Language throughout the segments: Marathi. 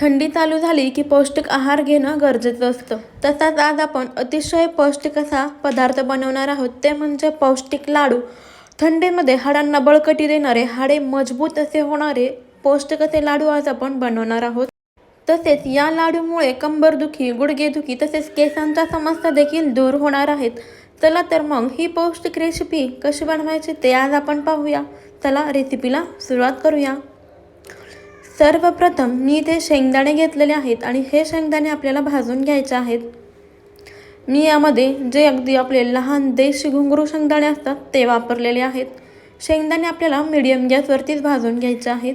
थंडी चालू झाली की पौष्टिक आहार घेणं गरजेचं असतं. तसाच आज आपण अतिशय पौष्टिक असा पदार्थ बनवणार आहोत. ते म्हणजे पौष्टिक लाडू. थंडीमध्ये हाडांना बळकटी देणारे हाडे मजबूत असे होणारे पौष्टिक असे लाडू आज आपण बनवणार आहोत. तसेच या लाडूमुळे कंबरदुखी गुडघेदुखी तसेच केसांच्या समस्या देखील दूर होणार आहेत. चला तर मग ही पौष्टिक रेसिपी कशी बनवायची ते आज आपण पाहूया. चला रेसिपीला सुरुवात करूया. सर्वप्रथम मी इथे शेंगदाणे घेतलेले आहेत आणि हे शेंगदाणे आपल्याला भाजून घ्यायचे आहेत. मी यामध्ये जे अगदी आपले लहान देशी घुंगरू शेंगदाणे असतात ते वापरलेले आहेत. शेंगदाणे आपल्याला मीडियम गॅसवरतीच भाजून घ्यायचे आहेत.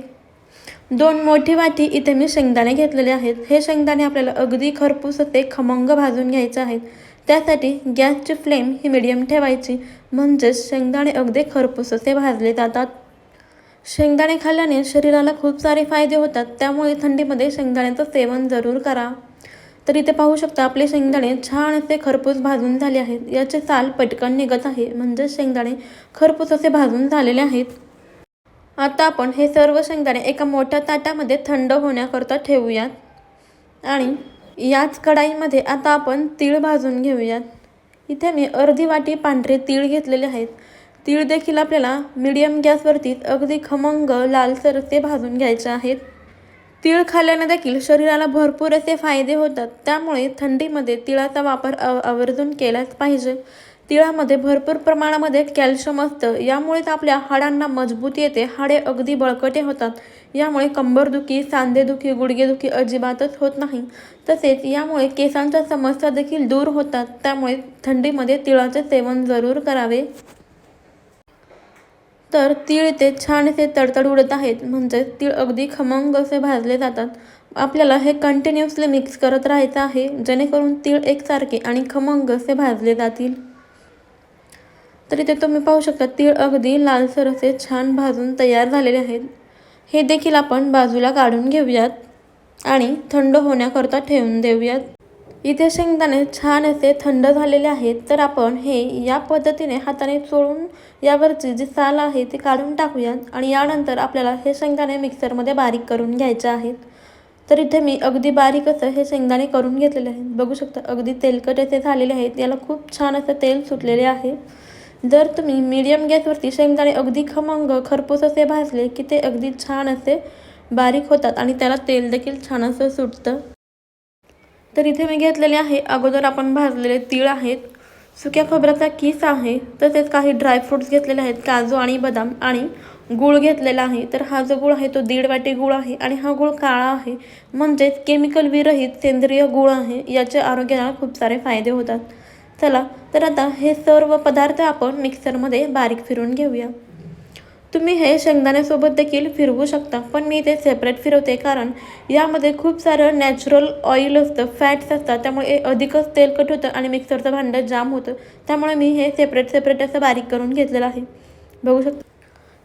दोन मोठी वाटी इथे मी शेंगदाणे घेतलेले आहेत. हे शेंगदाणे आपल्याला अगदी खरपूस ते खमंग भाजून घ्यायचे आहेत. त्यासाठी गॅसची फ्लेम ही मिडियम ठेवायची. म्हणजेच शेंगदाणे अगदी खरपूस असे भाजले जातात. शेंगदाणे खाल्ल्याने शरीराला खूप सारे फायदे होतात. त्यामुळे थंडीमध्ये शेंगदाण्याचं सेवन जरूर करा. तर इथे पाहू शकता आपले शेंगदाणे छान असे खरपूस भाजून झाले आहेत. याचे साल पटकन निघत आहे. म्हणजे शेंगदाणे खरपूस असे भाजून झालेले आहेत. आता आपण हे सर्व शेंगदाणे एका मोठ्या ताटामध्ये थंड होण्याकरता ठेवूयात. आणि याच कढाईमध्ये आता आपण तीळ भाजून घेऊयात. इथे मी अर्धी वाटी पांढरे तीळ घेतलेले आहेत. तीळ देखील आपल्याला मीडियम गॅसवरतीच अगदी खमंग लालसर असे भाजून घ्यायचे आहेत. तीळ खाल्ल्याने देखील शरीराला भरपूर असे फायदे होतात. त्यामुळे थंडीमध्ये तिळाचा वापर आव आवर्जून केलाच पाहिजे. तिळामध्ये भरपूर प्रमाणामध्ये कॅल्शियम असतं. यामुळेच आपल्या हाडांना मजबूत येते. हाडे अगदी बळकटे होतात. यामुळे कंबरदुखी सांधेदुखी गुडघेदुखी अजिबातच होत नाही. तसेच यामुळे केसांच्या समस्या देखील दूर होतात. त्यामुळे थंडीमध्ये तिळाचे सेवन जरूर करावे. तर तीळ ते छान असे तडतड उडत आहेत. म्हणजे तीळ अगदी खमंग असे भाजले जातात. आपल्याला हे कंटिन्युअसली मिक्स करत राहायचं आहे जेणेकरून तीळ एकसारखे आणि खमंग असे भाजले जातील. तर इथे तुम्ही पाहू शकता तीळ अगदी लालसर असे छान भाजून तयार झालेले आहेत. हे देखील आपण बाजूला काढून घेऊयात आणि थंड होण्याकरता ठेवून देऊयात. इथे शेंगदाणे छान असे थंड झालेले आहेत तर आपण हे या पद्धतीने हाताने चोळून यावरची जी साल आहे ती काढून टाकूयात आणि यानंतर आपल्याला हे शेंगदाणे मिक्सरमध्ये बारीक करून घ्यायचे आहेत. तर इथे मी अगदी बारीक असं हे शेंगदाणे करून घेतलेले आहेत. बघू शकता अगदी तेलकट असे झालेले आहेत. याला खूप छान असं तेल सुटलेले आहे. जर तुम्ही मीडियम गॅसवरती शेंगदाणे अगदी खमंग खरपूस असे भाजले की ते अगदी छान असे बारीक होतात आणि त्याला तेल देखील छान असं सुटतं. तर इथे मी घेतलेले आहे. अगोदर आपण भाजलेले तीळ आहेत. सुक्या खोबऱ्याचा किस आहे. तसेच काही ड्रायफ्रूट्स घेतलेले आहेत. काजू आणि बदाम आणि गूळ घेतलेला आहे. तर हा जो गूळ आहे तो दीड वाटी गूळ आहे आणि हा गूळ काळा आहे. म्हणजेच केमिकल विरहित सेंद्रिय गूळ आहे. याचे आरोग्याला खूप सारे फायदे होतात. चला तर आता हे सर्व पदार्थ आपण मिक्सरमध्ये बारीक फिरून घेऊया. तुम्ही हे शेंगदाण्यासोबत देखील फिरवू शकता पण मी ते सेपरेट फिरवते कारण यामध्ये खूप सारं नॅचरल ऑइल असतं फॅट्स असतात त्यामुळे अधिकच तेलकट होतं आणि मिक्सरचं भांडं जाम होतं. त्यामुळे मी हे सेपरेट सेपरेट असं बारीक करून घेतलेलं आहे. बघू शकता.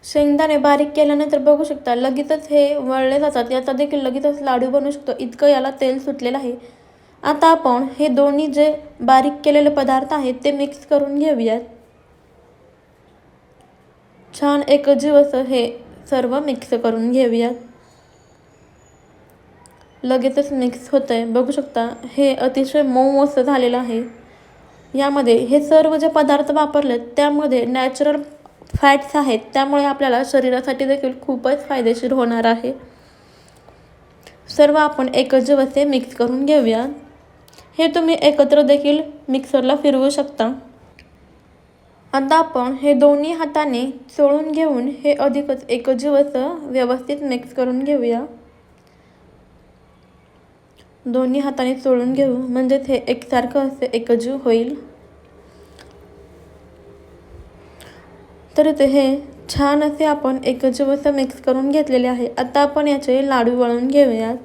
शेंगदाणे बारीक केल्यानंतर बघू शकता लगेचच हे वळले जातात. याचा देखील लगेचच लाडू बनवू शकतो इतकं याला तेल सुटलेलं आहे. आता आपण हे दोन्ही जे बारीक केलेले पदार्थ आहेत ते मिक्स करून घेऊयात. छान एकजीव असं हे सर्व मिक्स करून घेऊयात लगेचच मिक्स होतं आहे बघू शकता हे अतिशय मऊ असं झालेलं आहे. यामध्ये हे सर्व जे पदार्थ वापरलेत त्यामध्ये नॅचरल फॅट्स आहेत. त्यामुळे आपल्याला शरीरासाठी देखील खूपच फायदेशीर होणार आहे. सर्व आपण एकजीव असे मिक्स करून घेऊयात हे तुम्ही एकत्र देखील मिक्सरला फिरवू शकता. आता आपण हे दोन्ही हाताने चोळून घेऊन हे अधिकच एकजीव असं व्यवस्थित मिक्स करून घेऊया. दोन्ही हाताने चोळून घेऊ म्हणजेच हे एकसारखं असे एकजीव होईल. तर ते हे छान असे आपण एकजीव असं मिक्स करून घेतलेले आहे. आता आपण याचे लाडू वळून घेऊयात.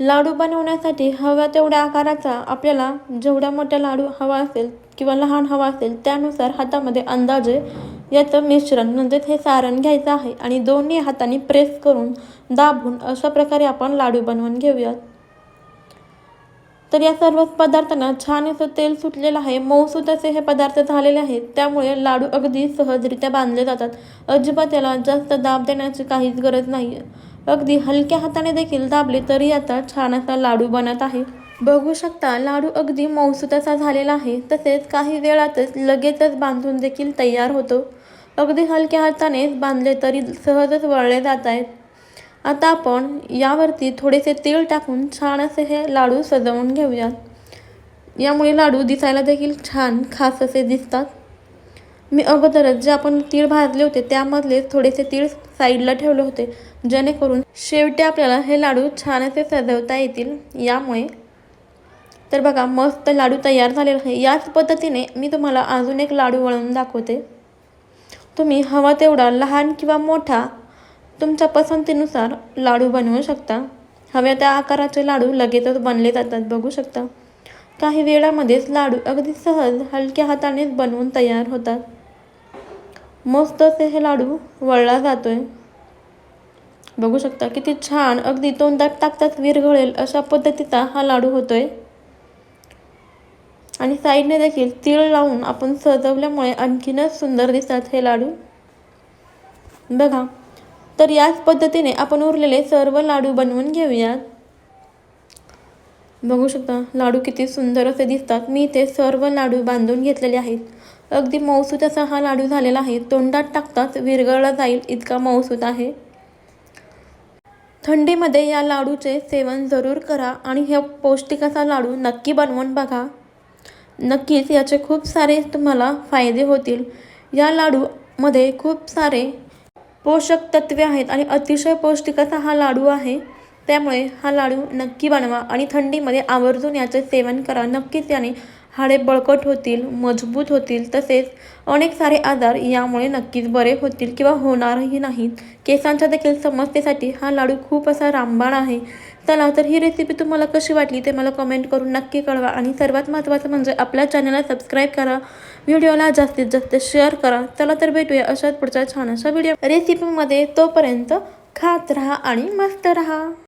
लाडू बनवण्यासाठी हव्या तेवढ्या आकाराचा आपल्याला जेवढ्या मोठ्या लाडू हवा असेल किंवा लहान हवा असेल त्यानुसार हातामध्ये अंदाजे याचं मिश्रण म्हणजेच हे सारण घ्यायचं आहे आणि दोन्ही हाताने प्रेस करून दाबून अशा प्रकारे आपण लाडू बनवून घेऊयात. तर या सर्व पदार्थांना छान असं तेल सुटलेलं आहे. मऊसूत असे हे पदार्थ झालेले आहेत. त्यामुळे लाडू अगदी सहजरित्या बांधले जातात. अजिबात याला जास्त दाब देण्याची काहीच गरज नाही अगदी हलक्या हाताने देखील दाबले तरी आता छान असा लाडू बनत आहे. बघू शकता लाडू अगदी मऊसूत असा झालेला आहे. तसेच काही वेळातच लगेचच बांधून देखील तयार होतो. अगदी हलक्या हातानेच बांधले तरी सहजच वळले जात आहेत. आता आपण यावरती थोडेसे तेल टाकून छान असे हे लाडू सजवून घेऊयात. यामुळे लाडू दिसायला देखील छान खास असे दिसतात. मी अगोदरच जे आपण तीळ भाजले होते त्यामधले थोडेसे तीळ साईडला ठेवले होते. जेणेकरून शेवटी आपल्याला हे लाडू छान असे सजवता येतील. यामुळे तर बघा मस्त लाडू तयार झालेला आहे. याच पद्धतीने मी तुम्हाला अजून एक लाडू वळून दाखवते. तुम्ही हवा तेवढा लहान किंवा मोठा तुमच्या पसंतीनुसार लाडू बनवू शकता. हव्या त्या आकाराचे लाडू लगेचच बनले जातात बघू शकता. काही वेळामध्येच लाडू अगदी सहज हलक्या हातानेच बनवून तयार होतात. मस्त असे हे लाडू वळला जातोय. बघू शकता किती छान अगदी तोंडात टाकताच विरघळेल अशा पद्धतीचा हा लाडू होतोय. आणि साईडने देखील तीळ लावून आपण सजवल्यामुळे आणखीनच सुंदर दिसतात हे लाडू. बघा तर याच पद्धतीने आपण उरलेले सर्व लाडू बनवून घेऊयात. बघू शकता लाडू किती सुंदर असे दिसतात. मी ते सर्व लाडू बांधून घेतलेले आहेत. अगदी मऊसूत असा हा लाडू झालेला आहे. तोंडात टाकताच विरघळला जाईल इतका मऊसूत आहे. थंडीमध्ये या लाडूचे सेवन जरूर करा आणि हे पौष्टिक असा लाडू नक्की बनवून बघा. नक्कीच याचे खूप सारे तुम्हाला फायदे होतील. या लाडूमध्ये खूप सारे पोषक तत्वे आहेत आणि अतिशय पौष्टिक असा हा लाडू आहे. त्यामुळे हा लाडू नक्की बनवा आणि थंडीमध्ये आवर्जून याचे सेवन करा. नक्कीच याने हाडे बळकट होतील मजबूत होतील तसेच अनेक सारे आजार यामुळे नक्कीच बरे होतील किंवा होणारही नाहीत. केसांच्या देखील समस्येसाठी हा लाडू खूप असा रामबाण आहे. चला तर ही रेसिपी तुम्हाला कशी वाटली ते मला कमेंट करून नक्की कळवा आणि सर्वात महत्त्वाचं म्हणजे आपल्या चॅनलला सबस्क्राईब करा. व्हिडिओला जास्तीत जास्त शेअर करा. चला तर भेटूया अशाच पुढच्या छान अशा व्हिडिओ रेसिपीमध्ये तोपर्यंत खात राहा आणि मस्त राहा.